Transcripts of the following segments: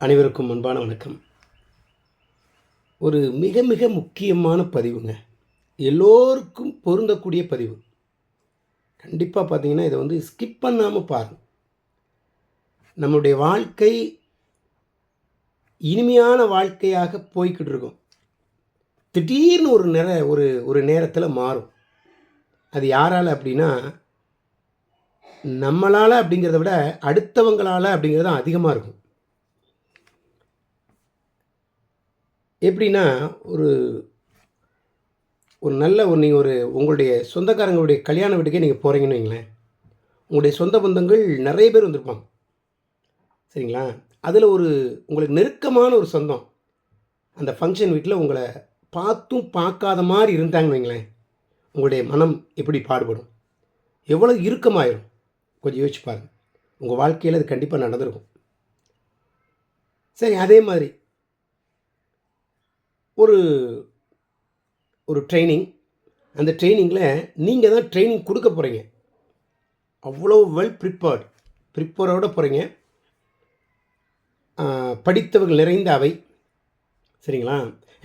அனைவருக்கும் அன்பான வணக்கம். ஒரு மிக மிக முக்கியமான பதிவுங்க. எல்லோருக்கும் பொருந்தக்கூடிய பதிவு. கண்டிப்பாக பார்த்தீங்கன்னா இதை வந்து ஸ்கிப் பண்ணாமல் பாருங்கள் நம்முடைய வாழ்க்கை இனிமையான வாழ்க்கையாக போய்கிட்டு இருக்கும். திடீர்னு ஒரு நேர ஒரு ஒரு நேரத்தில் மாறும். அது யாரால் அப்படின்னா நம்மளால் அப்படிங்கிறத விட அடுத்தவங்களால் அப்படிங்கிறது தான் அதிகமாக இருக்கும். எப்படின்னா ஒரு ஒரு நல்ல ஒரு நீங்கள் ஒரு உங்களுடைய சொந்தக்காரங்களுடைய கல்யாண வீட்டுக்கே நீங்கள் போகிறீங்கன்னு வைங்களேன். உங்களுடைய சொந்த பந்தங்கள் நிறைய பேர் வந்திருப்பாங்க. சரிங்களா? அதில் ஒரு உங்களுக்கு நெருக்கமான ஒரு சொந்தம். அந்த ஃபங்க்ஷன் வீட்டில் உங்களை பார்த்தும் பார்க்காத மாதிரி இருந்தாங்கன்னு வைங்களேன். உங்களுடைய மனம் எப்படி பாடுபடும்? எவ்வளோ இறுக்கமாயிரும்? கொஞ்சம் யோசிச்சு பாருங்கள் உங்கள் வாழ்க்கையில் அது கண்டிப்பாக நடந்திருக்கும். சரி அதே மாதிரி ஒரு ஒரு ட்ரைனிங் அந்த ட்ரைனிங்கில் நீங்கள் தான் ட்ரைனிங் கொடுக்க போகிறீங்க அவ்வளோ வெல் ப்ரிப்பேர்ட் ப்ரிப்பேரோடு போகிறீங்க படித்தவர்கள் நிறைந்த அவை. சரிங்களா?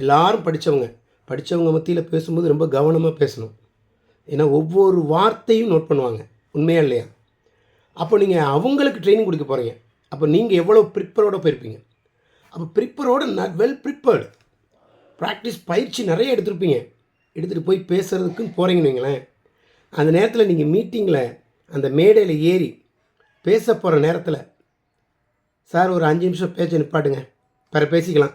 எல்லாரும் படித்தவங்க படித்தவங்க மத்தியில் பேசும்போது ரொம்ப கவனமாக பேசணும். ஏன்னா ஒவ்வொரு வார்த்தையும் நோட் பண்ணுவாங்க. உண்மையாக இல்லையா? அப்போ நீங்கள் அவங்களுக்கு ட்ரைனிங் கொடுக்க போகிறீங்க அப்போ நீங்கள் எவ்வளோ ப்ரிப்பரோட போயிருப்பீங்க. அப்போ ப்ரிப்பரோட ந வெல் ப்ரிப்பேர்டு ப்ராக்டிஸ் பயிற்சி நிறைய எடுத்திருப்பீங்க. எடுத்துகிட்டு போய் பேசுகிறதுக்குன்னு போகிறீங்கன்னு வைங்களேன். அந்த நேரத்தில் நீங்கள் மீட்டிங்கில் அந்த மேடையில் ஏறி பேச போகிற நேரத்தில் சார் ஒரு அஞ்சு நிமிஷம் பேச்சை நிப்பாட்டுங்க. பிற பேசிக்கலாம்.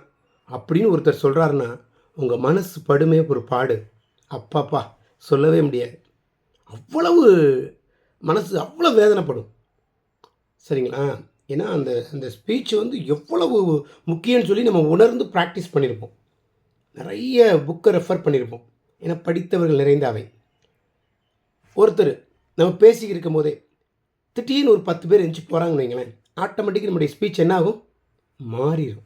அப்படின்னு ஒருத்தர் சொல்கிறாருன்னா உங்கள் மனசு படுமே ஒரு பாடு. அப்பாப்பா சொல்லவே முடியாது. அவ்வளவு மனசு அவ்வளோ வேதனைப்படும். சரிங்களா? ஏன்னா அந்த அந்த ஸ்பீச் வந்து எவ்வளவு முக்கியம்னு சொல்லி நம்ம உணர்ந்து ப்ராக்டிஸ் பண்ணியிருப்போம் நிறைய புக்கை ரெஃபர் பண்ணியிருப்போம் ஏன்னா படித்தவர்கள் நிறைந்தாவை. ஒருத்தர் நம்ம பேசிக்கிட்டு இருக்கும் போதே திடீர்னு ஒரு பத்து பேர் எந்திச்சு போகிறாங்கன்னு வைங்களேன் ஆட்டோமேட்டிக்காக நம்முடைய ஸ்பீச் என்ன ஆகும்? மாறிடும்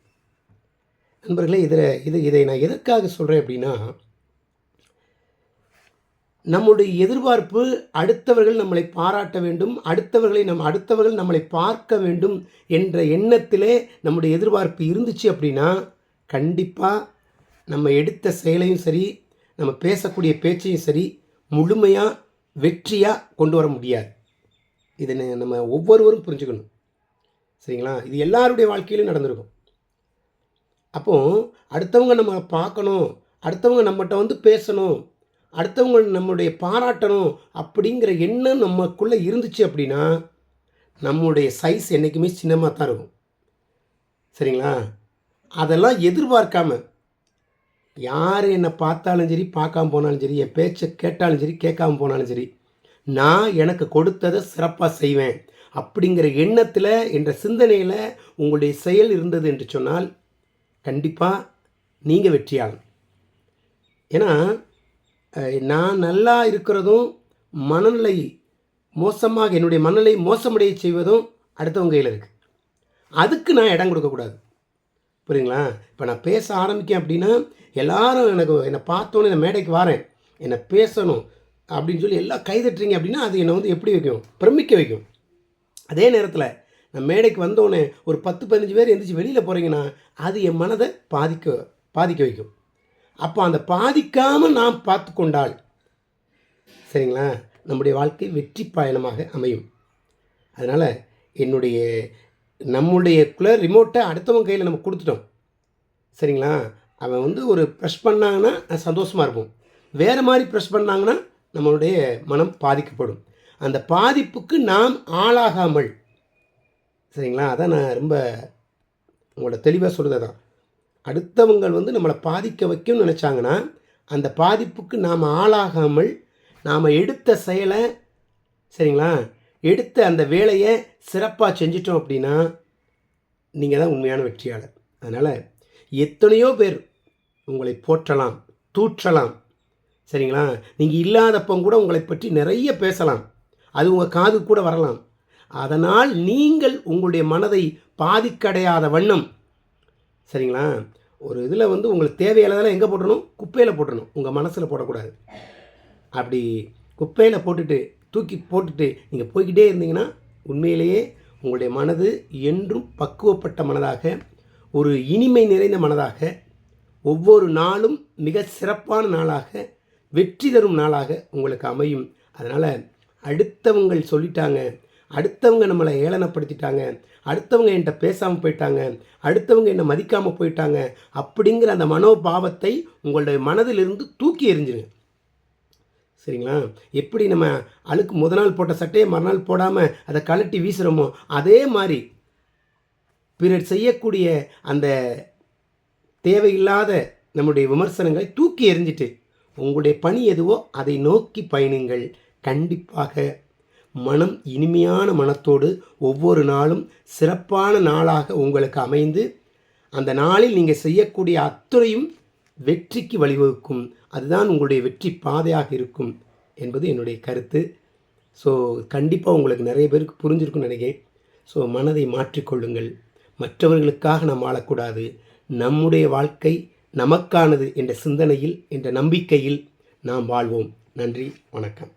நண்பர்களே இதில் இது இதை நான் எதற்காக சொல்கிறேன் அப்படின்னா நம்முடைய எதிர்பார்ப்பு அடுத்தவர்கள் நம்மளை பாராட்ட வேண்டும் அடுத்தவர்களை நம் அடுத்தவர்கள் நம்மளை பார்க்க வேண்டும் என்ற எண்ணத்திலே நம்முடைய எதிர்பார்ப்பு இருந்துச்சு அப்படின்னா கண்டிப்பாக நம்ம எடுத்த செயலையும் சரி நம்ம பேசக்கூடிய பேச்சையும் சரி முழுமையாக வெற்றியாக கொண்டு வர முடியாது. இதை நம்ம ஒவ்வொருவரும் புரிஞ்சுக்கணும். சரிங்களா? இது எல்லாருடைய வாழ்க்கையிலும் நடந்திருக்கும். அப்போ அடுத்தவங்க நம்ம பார்க்கணும் அடுத்தவங்க நம்மகிட்ட வந்து பேசணும் அடுத்தவங்க நம்மளுடைய பாராட்டணும் அப்படிங்கிற எண்ணம் நமக்குள்ளே இருந்துச்சு அப்படின்னா நம்முடைய சைஸ் என்றைக்குமே சின்னமாக தான் இருக்கும். சரிங்களா? அதெல்லாம் எதிர்பார்க்காம யார் என்னை பார்த்தாலும் சரி பார்க்காம போனாலும் சரி என் பேச்சை கேட்டாலும் சரி கேட்காம போனாலும் சரி நான் எனக்கு கொடுத்ததை சிறப்பாக செய்வேன். அப்படிங்கிற எண்ணத்தில் என்ற சிந்தனையில் உங்களுடைய செயல் இருந்தது என்று சொன்னால் கண்டிப்பாக நீங்கள் வெற்றியாகும் ஏன்னா நான் நல்லா இருக்கிறதும் மனநிலை மோசமாக என்னுடைய மனநிலை மோசமடைய செய்வதும் அடுத்தவங்க கையில் இருக்குது அதுக்கு நான் இடம் கொடுக்கக்கூடாது புரியுங்களா இப்போ நான் பேச ஆரம்பிக்கேன் அப்படின்னா எல்லாரும் எனக்கு என்னை பார்த்தோன்னே இந்த மேடைக்கு வரேன். என்னை பேசணும் அப்படின்னு சொல்லி எல்லாம் கைதட்டுறீங்க அப்படின்னா அது என்னை வந்து எப்படி வைக்கும்? பிரமிக்க வைக்கும். அதே நேரத்தில் நான் மேடைக்கு வந்தோடனே ஒரு பத்து பதினஞ்சு பேர் எந்திரிச்சு வெளியில் போகிறீங்கன்னா அது என் மனதை பாதிக்க பாதிக்க வைக்கும். அப்போ அந்த பாதிக்காமல் நாம் பார்த்து கொண்டால் சரிங்களா? நம்முடைய வாழ்க்கை வெற்றி பயணமாக அமையும். அதனால் என்னுடைய நம்முடைய குள்ள ரிமோட்டை அடுத்தவங்க கையில் நம்ம கொடுத்துட்டோம். சரிங்களா? அவன் வந்து ஒரு ப்ரெஷ் பண்ணாங்கன்னா சந்தோஷமாக இருக்கும். வேறு மாதிரி ப்ரெஷ் பண்ணாங்கன்னா நம்மளுடைய மனம் பாதிக்கப்படும். அந்த பாதிப்புக்கு நாம் ஆளாகாமல். சரிங்களா? அதான் நான் ரொம்ப உங்களோட தெளிவாக சொல்கிறது தான் அடுத்தவங்க வந்து நம்மளை பாதிக்க வைக்கும்னு நினச்சாங்கன்னா அந்த பாதிப்புக்கு நாம் ஆளாகாமல் நாம் எடுத்த செயலை சரிங்களா? எடுத்த அந்த வேலையை சிறப்பாக செஞ்சிட்டோம் அப்படின்னா நீங்கள் தான் உண்மையான வெற்றியாளர். அதனால் எத்தனையோ பேர் உங்களை போற்றலாம் தூற்றலாம். சரிங்களா? நீங்கள் இல்லாதப்போ கூட உங்களை பற்றி நிறைய பேசலாம். அது உங்கள் காது கூட வரலாம். அதனால் நீங்கள் உங்களுடைய மனதை பாதிக்கடையாத வண்ணம். சரிங்களா? ஒரு இதில் வந்து உங்களுக்கு தேவையானதெல்லாம் எங்கே போட்டணும் குப்பையில் போட்டணும் உங்கள் மனசில் போடக்கூடாது. அப்படி குப்பையில் போட்டுட்டு தூக்கி போட்டுட்டு நீங்கள் போய்கிட்டே இருந்தீங்கன்னா உண்மையிலேயே உங்களுடைய மனது என்றும் பக்குவப்பட்ட மனதாக ஒரு இனிமை நிறைந்த மனதாக ஒவ்வொரு நாளும் மிக சிறப்பான நாளாக வெற்றி தரும் நாளாக உங்களுக்கு அமையும். அதனால் அடுத்தவங்கள் சொல்லிட்டாங்க அடுத்தவங்க நம்மளை ஏளனப்படுத்திட்டாங்க அடுத்தவங்க என்கிட்ட பேசாமல் போயிட்டாங்க அடுத்தவங்க என்னை மதிக்காமல் போயிட்டாங்க அப்படிங்கிற அந்த மனோபாவத்தை உங்களுடைய மனதிலிருந்து தூக்கி எறிஞ்சிருங்க. சரிங்களா? எப்படி நம்ம அழுக்கு முத நாள் போட்ட சட்டையை மறுநாள் போடாமல் அதை கழட்டி வீசுகிறோமோ அதே மாதிரி பிறர் செய்யக்கூடிய அந்த தேவையில்லாத நம்முடைய விமர்சனங்களை தூக்கி எறிஞ்சிட்டு உங்களுடைய பணி எதுவோ அதை நோக்கி பயணிங்கள். கண்டிப்பாக மனம் இனிமையான மனத்தோடு ஒவ்வொரு நாளும் சிறப்பான நாளாக உங்களுக்கு அமைந்து அந்த நாளில் நீங்கள் செய்யக்கூடிய அத்துறையும் வெற்றிக்கு வழிவகுக்கும். அதுதான் உங்களுடைய வெற்றி பாதையாக இருக்கும் என்பது என்னுடைய கருத்து. ஸோ கண்டிப்பாக உங்களுக்கு நிறைய பேருக்கு புரிஞ்சிருக்கும்னு நினைக்கிறேன். ஸோ மனதை மாற்றிக்கொள்ளுங்கள். மற்றவர்களுக்காக நாம் வாழக்கூடாது. நம்முடைய வாழ்க்கை நமக்கானது என்ற சிந்தனையில் என்ற நம்பிக்கையில் நாம் வாழ்வோம். நன்றி வணக்கம்.